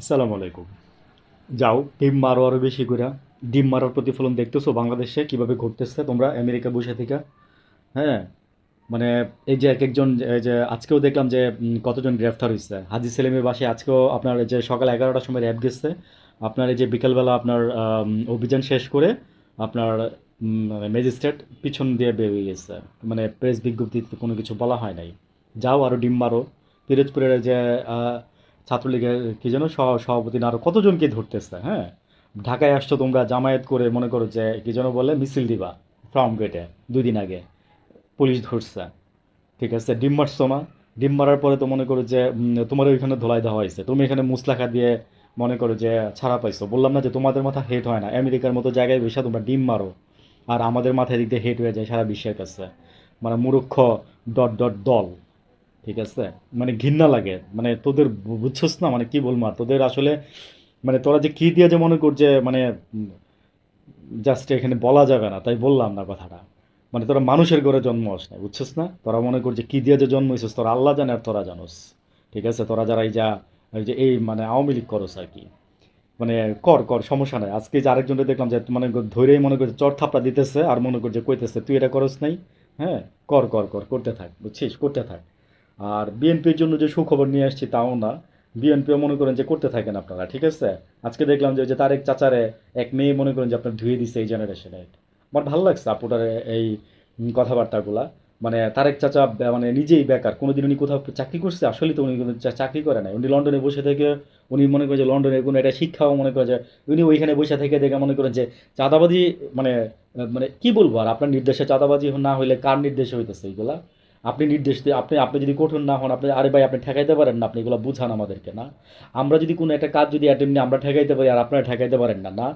আসসালামু আলাইকুম। যাও, ডিম মারো আরও বেশি করে। ডিম মারার প্রতিফলন দেখতেছো বাংলাদেশে কীভাবে ঘটতেছে? তোমরা আমেরিকা বসে থেকে। হ্যাঁ মানে এই যে এক একজন, এই যে আজকেও দেখলাম যে কতজন গ্রেফতার হয়েছে হাজি সেলিমের বাসে আজকেও আপনার যে সকাল এগারোটার সময় র্যাব গেছে। আপনার এই যে বিকালবেলা আপনার অভিযান শেষ করে আপনার ম্যাজিস্ট্রেট পিছন দিয়ে বেরিয়ে গেছে। মানে প্রেস বিজ্ঞপ্তিতে কোনো কিছু বলা হয় নাই। যাও আরও ডিম মারো। পিরোজপুরের যে ছাত্রলীগের, কি যেন, সহ- সভাপতি আরও কতজনকে ধরতেছে হ্যাঁ? ঢাকায় আসছো তোমরা জামায়াত করে, মনে করো যে, কি যেন বলে, মিছিল দিবা, ফার্ম গেটে, দুই দিন আগে। পুলিশ ধরছে, ঠিক আছে? ডিম মারছো না? ডিম মারার পরে তো মনে করো যে তোমার ওইখানে ধোলাই দেওয়া হয়েছে। তুমি এখানে মুসলাখা দিয়ে মনে করো যে, ছাড়া পাইছো। বললাম না যে, তোমাদের মাথা হেট হয় না। আমেরিকার মতো জায়গায় বসে তোমরা ডিম মারো। আর আমাদের মাথায় দিক দিয়ে হেট হয়ে যায় সারা বিশ্বের কাছে। মানে মূর্খ ডট ডট দল। ঠিক আছে? মানে ঘৃণা লাগে। মানে তোদের বুঝছস না? মানে কি বলব তোদের আসলে মানে তোরা যে কি দিয়ে যে মনে করছে মানে জাস্ট এখানে বলা যাবে না, তাই বললাম না কথাটা। মানে তোরা মানুষের ঘরে জন্ম আস না বুঝছস না? তোরা মনে করছে কি দিয়ে যে জন্ম হয়েছিস তোরা আল্লাহ জানে আর তোরা জানোস। ঠিক আছে? তোরা যারা এই যা, এই যে, এই মানে আওয়ামী লীগ করস আর কি। মানে কর কর, সমস্যা নাই। আজকে যে আরেকজনকে দেখলাম যে মানে ধরেই মনে করছে চর থাপড়া দিতেছে আর মনে করছে কইতেছে, তুই এটা করস নাই? হ্যাঁ? কর কর কর, করতে থাক, বুঝছিস? করতে থাক। আর বিএনপির জন্য যে সুখবর নিয়ে আসছি তাও না। বিএনপিও মনে করেন যে করতে থাকেন আপনারা, ঠিক আছে? আজকে দেখলাম যে তারেক চাচারে এক মেয়ে মনে করেন যে আপনার ধুয়ে দিছে এই জেনারেশনে আমার ভালো লাগছে আপুটার এই কথাবার্তাগুলা। মানে তারেক চাচা মানে নিজেই বেকার, কোনোদিন উনি কোথাও চাকরি করছে? আসলে তো উনি চাকরি করে নাই। উনি লন্ডনে বসে থেকে, উনি মনে করে যে লন্ডনের কোনো একটা শিক্ষাও মনে করে যে, উনি ওইখানে বসে থেকে দেখে মনে করেন যে চাঁদাবাজি মানে মানে কি বলব আর আপনার নির্দেশে চাঁদাবাজি না হইলে কার নির্দেশে হইতেছে এইগুলা আপনি নির্দেশ দিয়ে, আপনি আপনি যদি কঠোর না হন, আপনি, আরে ভাই, আপনি ঠেকাইতে পারেন না, আপনি এগুলো বুঝান আমাদেরকে, না? আমরা যদি কোনো একটা কাজ যদি অ্যাটেম্প নিয়ে আমরা ঠেকাইতে পারি আর আপনারা ঠেকাইতে পারেন না না?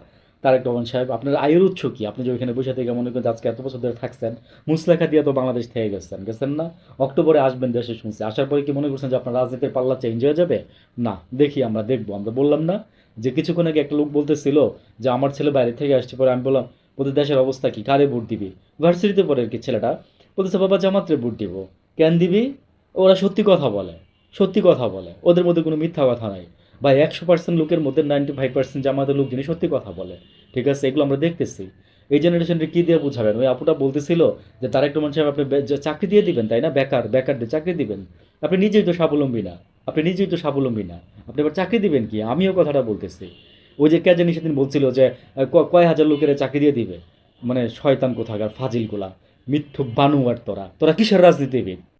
তারেক রহমান সাহেব, আপনার আয়ের উৎস কি? আপনি যে ওইখানে বসে থেকে মনে করেন আজকে এত বছর ধরে থাকছেন, মুসলেখা দিয়ে তো বাংলাদেশ থেকে গেছেন গেছেন না? অক্টোবরে আসবেন দেশে শুনছি। আসার পরে কি মনে করছেন যে আপনার রাজনীতির পাল্লা চেঞ্জ হয়ে যাবে? না, দেখি আমরা, দেখব। আমরা বললাম না যে কিছুক্ষণ আগে একটা লোক বলতেছিল যে আমার ছেলে বাইরে থেকে আসছে পরে আমি বললাম, ওদের দেশের অবস্থা কি? কারে ভোট দিবি? ভার্সিটিতে পরে আর কি ছেলেটা বলতেছে বাবা, জামাত্রে ভোট দিব। কেন দিবি? ওরা সত্যি কথা বলে, সত্যি কথা বলে। ওদের মধ্যে কোনো মিথ্যা কথা নাই। বা একশো পার্সেন্ট লোকের মধ্যে নাইনটি ফাইভ পার্সেন্ট জামাতের লোক যিনি সত্যি কথা বলে। ঠিক আছে? এগুলো আমরা দেখতেছি। এই জেনারেশনকে কী দিয়ে বুঝাবেন? ওই আপুটা বলতেছিল যে, তারেক রহমান সাহেব, আপনি চাকরি দিয়ে দিবেন, তাই না? বেকার, বেকারদের চাকরি দিবেন। আপনি নিজেই তো স্বাবলম্বী না। আপনি নিজেই তো স্বাবলম্বী না। আপনি আবার চাকরি দিবেন কি? আমিও কথাটা বলতেছি। ওই যে কে জানি সেদিন বলছিল যে কয় হাজার লোকের চাকরি দিয়ে দিবে? মানে শয়তান কোথাকার ফাজিলগুলা মিথ্যুক বানুয়ার তোরা। তোরা কিসের রাজনীতিবিদ?